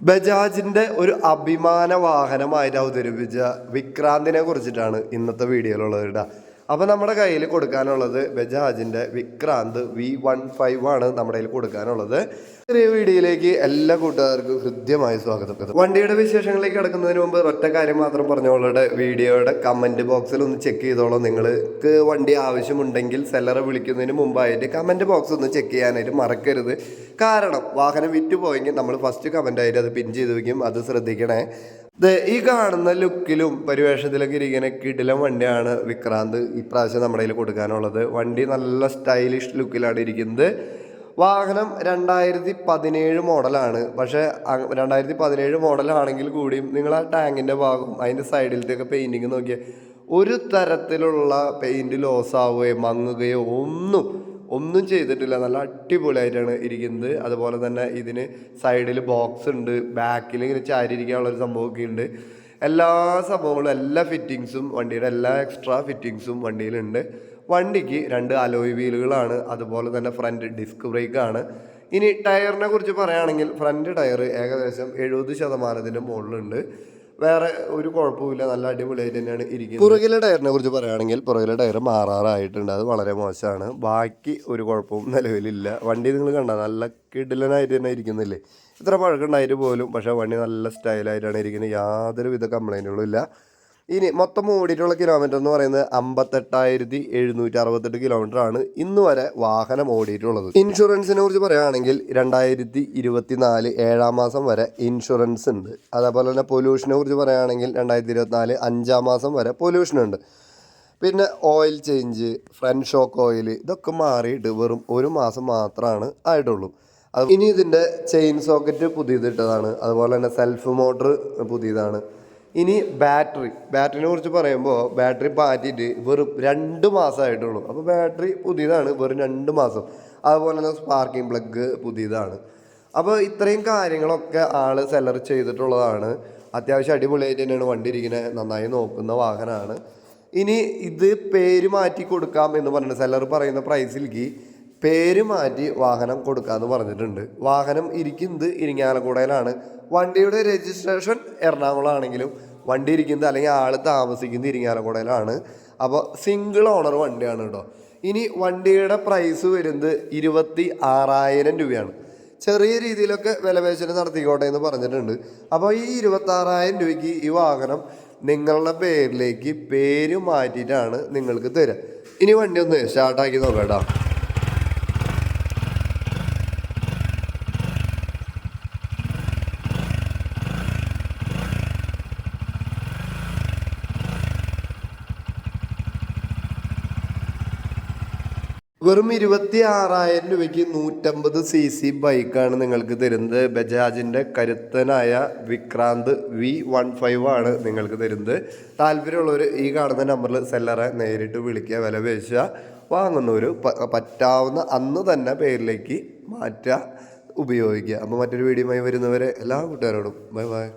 ബജാജിന്റെ ഒരു അഭിമാന വാഹനമായിട്ട് അവതരിപ്പിച്ച വിക്രാന്തിനെ കുറിച്ചിട്ടാണ് ഇന്നത്തെ വീഡിയോയിലുള്ളത് കേട്ടോ. അപ്പോൾ നമ്മുടെ കയ്യിൽ കൊടുക്കാനുള്ളത് ബജാജിന്റെ വിക്രാന്ത് വി വൺ ഫൈവ് ആണ് നമ്മുടെ കയ്യിൽ കൊടുക്കാനുള്ളത്. ചെറിയ വീഡിയോയിലേക്ക് എല്ലാ കൂട്ടുകാർക്കും ഹൃദ്യമായ സ്വാഗതം. വണ്ടിയുടെ വിശേഷങ്ങളിലേക്ക് കിടക്കുന്നതിന് മുമ്പ് ഒറ്റ കാര്യം മാത്രം പറഞ്ഞോളുടെ വീഡിയോയുടെ കമന്റ് ബോക്സിൽ ഒന്ന് ചെക്ക് ചെയ്തോളൂ. നിങ്ങൾക്ക് വണ്ടി ആവശ്യമുണ്ടെങ്കിൽ സെല്ലറെ വിളിക്കുന്നതിന് മുമ്പായിട്ട് കമന്റ് ബോക്സ് ഒന്ന് ചെക്ക് ചെയ്യാനായിട്ട് മറക്കരുത്. കാരണം വാഹനം വിറ്റ് പോയെങ്കിൽ നമ്മൾ ഫസ്റ്റ് കമന്റ് ആയിട്ട് അത് പിൻ ചെയ്ത് വയ്ക്കും അത് ശ്രദ്ധിക്കണേ. ഈ കാണുന്ന ലുക്കിലും പരിവേഷത്തിലൊക്കെ ഇരിക്കുന്ന കിടിലം വണ്ടിയാണ് വിക്രാന്ത് ഇപ്രാവശ്യം നമ്മുടെ കയ്യിൽ കൊടുക്കാനുള്ളത്. വണ്ടി നല്ല സ്റ്റൈലിഷ് ലുക്കിലാണ് ഇരിക്കുന്നത്. വാഹനം രണ്ടായിരത്തി പതിനേഴ് മോഡലാണ്. പക്ഷേ രണ്ടായിരത്തി പതിനേഴ് മോഡലാണെങ്കിൽ കൂടിയും നിങ്ങൾ ആ ടാങ്കിന്റെ ഭാഗം അതിന്റെ സൈഡിലത്തെയൊക്കെ പെയിന്റിങ് നോക്കിയാൽ ഒരു തരത്തിലുള്ള പെയിന്റ് ലോസ് ആവുകയോ മങ്ങുകയോ ഒന്നും ഒന്നും ചെയ്തിട്ടില്ല. നല്ല അടിപൊളിയായിട്ടാണ് ഇരിക്കുന്നത്. അതുപോലെ തന്നെ ഇതിന് സൈഡിൽ ബോക്സ് ഉണ്ട്. ബാക്കിൽ ഇങ്ങനെ ചാരിയിരിക്കാനുള്ള ഒരു സംഭവമൊക്കെ ഉണ്ട്. എല്ലാ സംഭവങ്ങളും എല്ലാ ഫിറ്റിങ്സും വണ്ടിയുടെ എല്ലാ എക്സ്ട്രാ ഫിറ്റിങ്സും വണ്ടിയിലുണ്ട്. വണ്ടിക്ക് രണ്ട് അലോയ് വീലുകളാണ് അതുപോലെ തന്നെ ഫ്രണ്ട് ഡിസ്ക് ബ്രേക്കാണ് ഇനി ടയറിനെ കുറിച്ച് പറയുകയാണെങ്കിൽ ഫ്രണ്ട് ടയർ ഏകദേശം എഴുപത് ശതമാനത്തിന്റെ മുകളിലുണ്ട്. വേറെ ഒരു കുഴപ്പമില്ല നല്ല അടിപൊളിയായിട്ട് തന്നെയാണ് ഇരിക്കുന്നത്. പുറകിലെ ടയറിനെ കുറിച്ച് പറയുകയാണെങ്കിൽ പുറകിലെ ടയർ മാറാറായിട്ടുണ്ട്. അത് വളരെ മോശമാണ്. ബാക്കി ഒരു കുഴപ്പവും നിലവിലില്ല. വണ്ടി നിങ്ങൾ കണ്ട നല്ല കിടിലനായിട്ട് തന്നെ ഇരിക്കുന്നില്ലേ? ഇത്ര പഴക്കമുണ്ടായിട്ട് പോലും പക്ഷേ വണ്ടി നല്ല സ്റ്റൈലായിട്ടാണ് ഇരിക്കുന്നത്. യാതൊരു വിധ കംപ്ലൈന്റുകളും ഇല്ല. ഇനി മൊത്തം ഓടിയിട്ടുള്ള കിലോമീറ്റർ എന്ന് പറയുന്നത് അമ്പത്തെട്ടായിരത്തി എഴുന്നൂറ്റി അറുപത്തെട്ട് കിലോമീറ്റർ ആണ് ഇന്ന് വരെ വാഹനം ഓടിയിട്ടുള്ളത്. ഇൻഷുറൻസിനെ കുറിച്ച് പറയുകയാണെങ്കിൽ രണ്ടായിരത്തി ഇരുപത്തി നാല് ഏഴാം മാസം വരെ ഇൻഷുറൻസ് ഉണ്ട്. അതേപോലെ തന്നെ പൊല്യൂഷനെ കുറിച്ച് പറയുകയാണെങ്കിൽ രണ്ടായിരത്തി ഇരുപത്തിനാല് അഞ്ചാം മാസം വരെ പൊല്യൂഷൻ ഉണ്ട്. പിന്നെ oil change front shock oil ഇതൊക്കെ മാറിയിട്ട് വെറും ഒരു മാസം മാത്രമാണ് ആയിട്ടുള്ളൂ. അത് ഇനി ഇതിന്റെ ചെയിൻ സോക്കറ്റ് പുതിയതിട്ടതാണ്. അതുപോലെ തന്നെ സെൽഫ് മോട്ടർ പുതിയതാണ്. ഇനി ബാറ്ററി ബാറ്ററിനെ കുറിച്ച് പറയുമ്പോൾ ബാറ്ററി മാറ്റിയിട്ട് വെറും രണ്ട് മാസമായിട്ടുള്ളൂ അപ്പോൾ ബാറ്ററി പുതിയതാണ് വെറും രണ്ട് മാസം. അതുപോലെ തന്നെ സ്പാർക്കിംഗ് പ്ലഗ് പുതിയതാണ്. അപ്പോൾ ഇത്രയും കാര്യങ്ങളൊക്കെ ആൾ സെലർ ചെയ്തിട്ടുള്ളതാണ്. അത്യാവശ്യം അടിപൊളിയായിട്ട് തന്നെയാണ് വണ്ടി ഇരിക്കുന്നത് നന്നായി നോക്കുന്ന വാഹനമാണ്. ഇനി ഇത് പേര് മാറ്റി കൊടുക്കാം എന്ന് പറഞ്ഞിട്ട് സെല്ലർ പറയുന്ന പ്രൈസിലേക്ക് പേര് മാറ്റി വാഹനം കൊടുക്കാന്ന് പറഞ്ഞിട്ടുണ്ട്. വാഹനം ഇരിക്കുന്നത് ഇരിങ്ങാലക്കുടയിലാണ്. വണ്ടിയുടെ രജിസ്ട്രേഷൻ എറണാകുളം ആണെങ്കിലും വണ്ടി ഇരിക്കുന്നത് അല്ലെങ്കിൽ ആൾ താമസിക്കുന്നത് ഇരിങ്ങാലക്കുടയിലാണ്. അപ്പോൾ സിംഗിൾ ഓണർ വണ്ടിയാണ് കേട്ടോ. ഇനി വണ്ടിയുടെ പ്രൈസ് വരുന്നത് ഇരുപത്തി ആറായിരം രൂപയാണ്. ചെറിയ രീതിയിലൊക്കെ വിലപേശനം നടത്തിക്കോട്ടെ എന്ന് പറഞ്ഞിട്ടുണ്ട്. അപ്പോൾ ഈ ഇരുപത്തി ആറായിരം രൂപയ്ക്ക് ഈ വാഹനം നിങ്ങളുടെ പേരിലേക്ക് പേര് മാറ്റിയിട്ടാണ് നിങ്ങൾക്ക് തരിക ഇനി വണ്ടി ഒന്ന് സ്റ്റാർട്ടാക്കി നോക്കാം കേട്ടോ. വെറും ഇരുപത്തി ആറായിരം രൂപയ്ക്ക് നൂറ്റമ്പത് സി സി ബൈക്കാണ് നിങ്ങൾക്ക് തരുന്നത്. ബജാജിന്റെ കരുത്തനായ വിക്രാന്ത് വി വൺ ഫൈവ് ആണ് നിങ്ങൾക്ക് തരുന്നത്. താല്പര്യമുള്ളവർ ഈ കാണുന്ന നമ്പറിൽ സെല്ലറെ നേരിട്ട് വിളിക്കുക വില പേശുക. വാങ്ങുന്നവർ പറ്റാവുന്ന അന്ന് തന്നെ പേരിലേക്ക് മാറ്റുക ഉപയോഗിക്കുക. അപ്പോൾ മറ്റൊരു വീഡിയോയുമായി വരുന്നവരെ എല്ലാ കൂട്ടുകാരോടും ബൈ ബൈ.